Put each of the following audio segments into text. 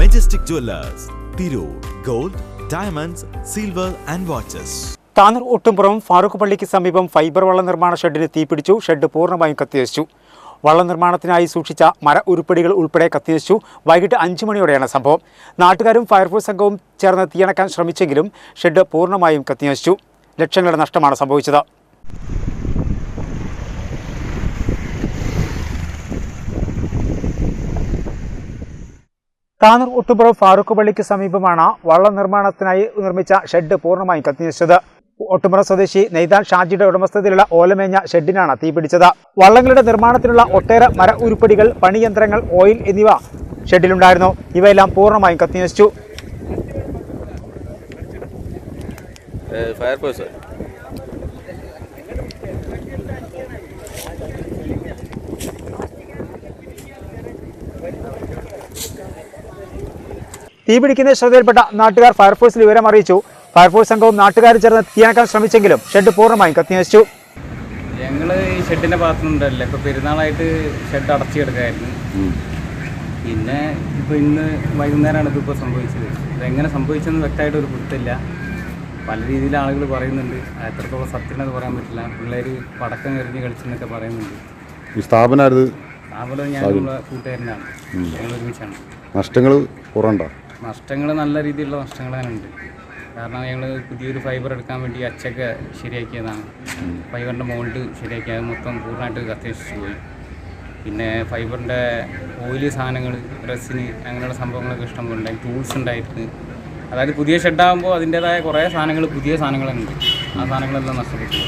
Majestic Jewelers, Tirur gold diamonds silver and watches Tanur Ottumpuram Farooq പള്ളിക്ക് സമീപം fibre വള്ള നിർമ്മാണ ഷെഡിന് തീപിടിച്ചു ഷെഡ് പൂർണമായും കത്തിവച്ചു. വള്ള നിർമ്മാണത്തിനായി സൂക്ഷിച്ച മര ഉരുപ്പടികൾ ഉൾപ്പെടെ കത്തിവച്ചു. വൈകിട്ട് അഞ്ചു മണിയോടെയാണ് സംഭവം. നാട്ടുകാരും ഫയർഫോഴ്സ് സംഘവും ചേർന്ന് തീയണക്കാൻ ശ്രമിച്ചെങ്കിലും ഷെഡ് പൂർണമായും കത്തിവച്ചു. ലക്ഷങ്ങളുടെ നഷ്ടമാണ് സംഭവിച്ചത്. താനൂർ ഒട്ടുപുറം ഫാറൂഖ് പള്ളിക്ക് സമീപമാണ് വള്ള നിർമ്മാണത്തിനായി നിർമ്മിച്ച ഷെഡ് പൂർണമായും കത്തിനശിച്ചത്. ഒട്ടുപുറം സ്വദേശി നെയ്താൻ ഷാജിയുടെ ഉടമസ്ഥതയിലുള്ള ഓലമേഞ്ഞ ഷെഡിനാണ് തീപിടിച്ചത് വള്ളങ്ങളുടെ നിർമ്മാണത്തിനുള്ള ഒട്ടേറെ മര ഉരുപ്പടികൾ പണിയന്ത്രങ്ങൾ ഓയിൽ എന്നിവ ഷെഡിലുണ്ടായിരുന്നു. ഇവയെല്ലാം പൂർണമായും കത്തിനശിച്ചു. ഫയർഫോഴ്സ്. തീപിടിക്കുന്ന ശ്രദ്ധയിൽപ്പെട്ട നാട്ടുകാർ ഫയർഫോഴ്സിൽ വിവരം അറിയിച്ചു. ഫയർഫോഴ്സ് സംഘവും നാട്ടുകാരും ചേർന്ന് തീയണക്കാൻ ശ്രമിച്ചെങ്കിലും ഷെഡ് പൂർണമായും കത്തിനശിച്ചു ഞങ്ങൾ ഈ ഷെഡിന്റെ ഭാഗത്തുനിന്നുണ്ടല്ലോ. ഇപ്പോൾ പെരുന്നാളായിട്ട് ഷെഡ് അടച്ചു കിടക്കായിരുന്നു. പിന്നെ ഇപ്പോൾ ഇന്ന് വൈകുന്നേരമാണ് ഇതിപ്പോൾ സംഭവിച്ചത്. ഇതെങ്ങനെ സംഭവിച്ചെന്ന് വ്യക്തമായിട്ട് ഒരു പിടുത്തില്ല പല രീതിയിൽ ആളുകൾ പറയുന്നുണ്ട്. എത്രത്തോളം സത്യമെന്ന് പറയാൻ പറ്റില്ല. പിള്ളേർ പടക്കം എറിഞ്ഞ് കളിച്ചെന്നൊക്കെ പറയുന്നുണ്ട്. സ്ഥാപനം അതുപോലെ ഞാൻ കൂട്ടുകാരനാണ്. ഞങ്ങൾ ഒരുമിച്ചാണ്. നഷ്ടങ്ങൾ കുറണ്ട നഷ്ടങ്ങൾ നല്ല രീതിയിലുള്ള നഷ്ടങ്ങൾ തന്നെ ഉണ്ട് കാരണം ഞങ്ങൾ പുതിയൊരു ഫൈബർ എടുക്കാൻ വേണ്ടി അച്ചൊക്കെ ശരിയാക്കിയതാണ്. ഫൈബറിന്റെ മോൾഡ് ശരിയാക്കി അത് മൊത്തം പൂർണമായിട്ട് കത്തിച്ചു പോയി. പിന്നെ ഫൈബറിന്റെ ഓയിൽ സാധനങ്ങൾ ഡ്രസ്സിന് അങ്ങനെയുള്ള സംഭവങ്ങളൊക്കെ ഇഷ്ടം പോലെ ഉണ്ടായി ടൂൾസ് ഉണ്ടായിരുന്നു അതായത് പുതിയ ഷെഡാകുമ്പോൾ അതിന്റേതായ കുറേ സാധനങ്ങൾ പുതിയ സാധനങ്ങളുണ്ട്. ആ സാധനങ്ങളെല്ലാം നഷ്ടപ്പെട്ടു.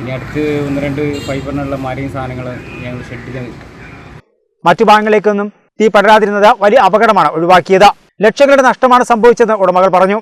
ഇനി അടുത്ത് ഒന്ന് രണ്ട് ഫൈബറിനുള്ള മരയും സാധനങ്ങൾ ഞങ്ങൾ ഷെഡിൽ മറ്റു ഭാഗങ്ങളിലേക്കൊന്നും തീ പടരാതിരുന്നത് വലിയ അപകടമാണ് ഒഴിവാക്കിയത്. ലക്ഷങ്ങളുടെ നഷ്ടമാണ് സംഭവിച്ചതെന്ന് ഉടമകൾ പറഞ്ഞു